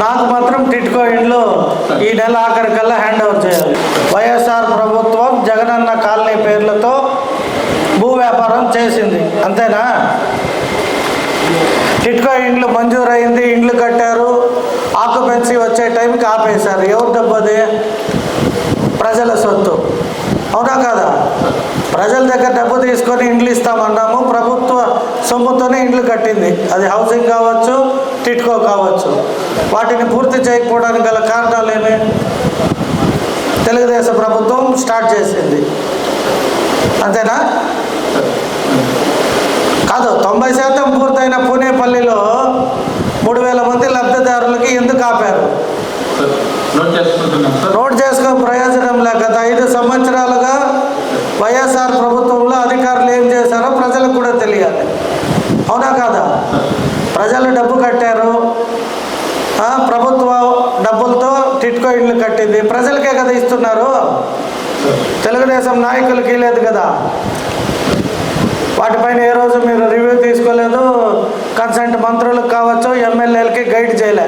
నాకు మాత్రం టిట్కో ఇండ్లు ఈ నెల ఆఖరికల్లా హ్యాండ్ ఓవర్ చేయాలి. వైఎస్ఆర్ ప్రభుత్వం జగనన్న కాలనీ పేర్లతో భూ వ్యాపారం చేసింది. అంతేనా? టిట్కో ఇండ్లు మంజూరైంది ఇండ్లు కట్టారు ఆక్యుపెన్సీ వచ్చే టైంకి ఆపేశారు. ఎవరు డబ్బు అది? ప్రజల సొత్తు. అవునా కదా? ప్రజల దగ్గర డబ్బు తీసుకొని ఇండ్లు ఇస్తామన్నాము. ప్రభుత్వ సొమ్ముతోనే ఇండ్లు కట్టింది. అది హౌసింగ్ కావచ్చు టిట్కో కావచ్చు. వాటిని పూర్తి చేయకపోవడానికి గల కారణాలు ఏమి తెలుగుదేశం ప్రభుత్వం స్టార్ట్ చేసింది. అంతేనా? కాదు తొంభై శాతం పూర్తయిన పూణేపల్లిలో మూడు వేల మంది లబ్ధిదారులకి ఎందుకు ఆపారు? నోట్ చేసుకునే ప్రయోజనం లేక గత ఐదు సంవత్సరాలుగా వైఎస్ఆర్ ప్రభుత్వంలో అధికారులు ఏం చేశారో ప్రజలకు కూడా తెలియాలి. అవునా కాదా? ప్రజలు డబ్బు కట్టారు ఆ, ప్రభుత్వ డబ్బులతో టిట్కో ఇళ్ళు కట్టింది. ప్రజలకే కదా ఇస్తున్నారు? తెలుగుదేశం నాయకులకి లేదు కదా. వాటిపైన ఏ రోజు మీరు రివ్యూ తీసుకోలేదు? కన్సెంట్ మంత్రులకు కావచ్చు ఎమ్మెల్యేలకి గైడ్ చేయలే.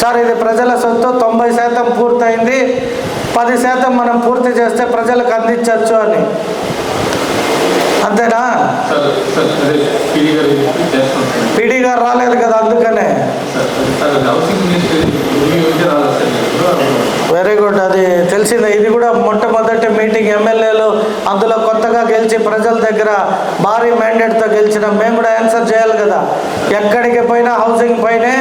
సార్ ఇది ప్రజల సొత్తు తొంభై శాతం పూర్తయింది. పది శాతం మనం పూర్తి చేస్తే ప్రజలకు అందించవచ్చు అని. అంతేనా సార్ సార్ అదే పీడీ గారు చేస్తున్నాం పీడీ గారు రాలేదు కదా అందుకనే సార్ సార్ అది హౌసింగ్ మినిస్ట్రీ రివ్యూ ఉంటే రాలేదు సార్ వెరీ గుడ్ అది తెలిసిందే ఇది కూడా మొట్టమొదటి మీటింగ్ ఎమ్మెల్యేలు అందులో కొత్తగా గెలిచి ప్రజల దగ్గర భారీ మ్యాండేట్తో గెలిచిన మేము కూడా ఆన్సర్ చేయాలి కదా. ఎక్కడికి పోయినా హౌసింగ్ పైనే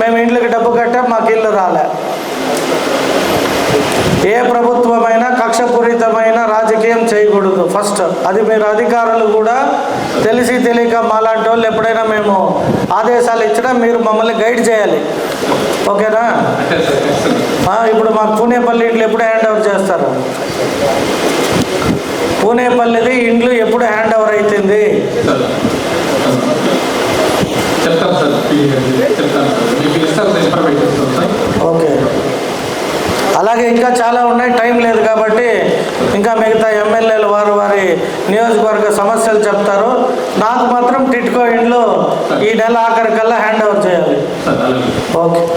మేము ఇండ్లకి డబ్బు కట్టాం మాకు ఇల్లు రాలే. ఏ ప్రభుత్వమైనా కక్షపూరితమైన రాజకీయం చేయకూడదు ఫస్ట్. అది మీరు అధికారులు కూడా తెలిసి తెలియక మాలాంటి వాళ్ళు ఎప్పుడైనా మేము ఆదేశాలు ఇచ్చినా మీరు మమ్మల్ని గైడ్ చేయాలి. ఓకేనా? ఇప్పుడు మాకు పూణేపల్లి ఇండ్లు ఎప్పుడు హ్యాండ్ ఓవర్ చేస్తారు? పూణేపల్లిది ఇండ్లు ఎప్పుడు హ్యాండ్ ఓవర్ అవుతుంది ఓకే. అలాగే ఇంకా చాలా ఉన్నాయి టైం లేదు కాబట్టి ఇంకా మిగతా ఎమ్మెల్యేలు వారు వారి నియోజకవర్గ సమస్యలు చెప్తారు. నాకు మాత్రం టిట్కో ఇండ్లు ఈ నెల ఆఖరికల్లా హ్యాండ్ ఓవర్ చేయాలి ఓకే.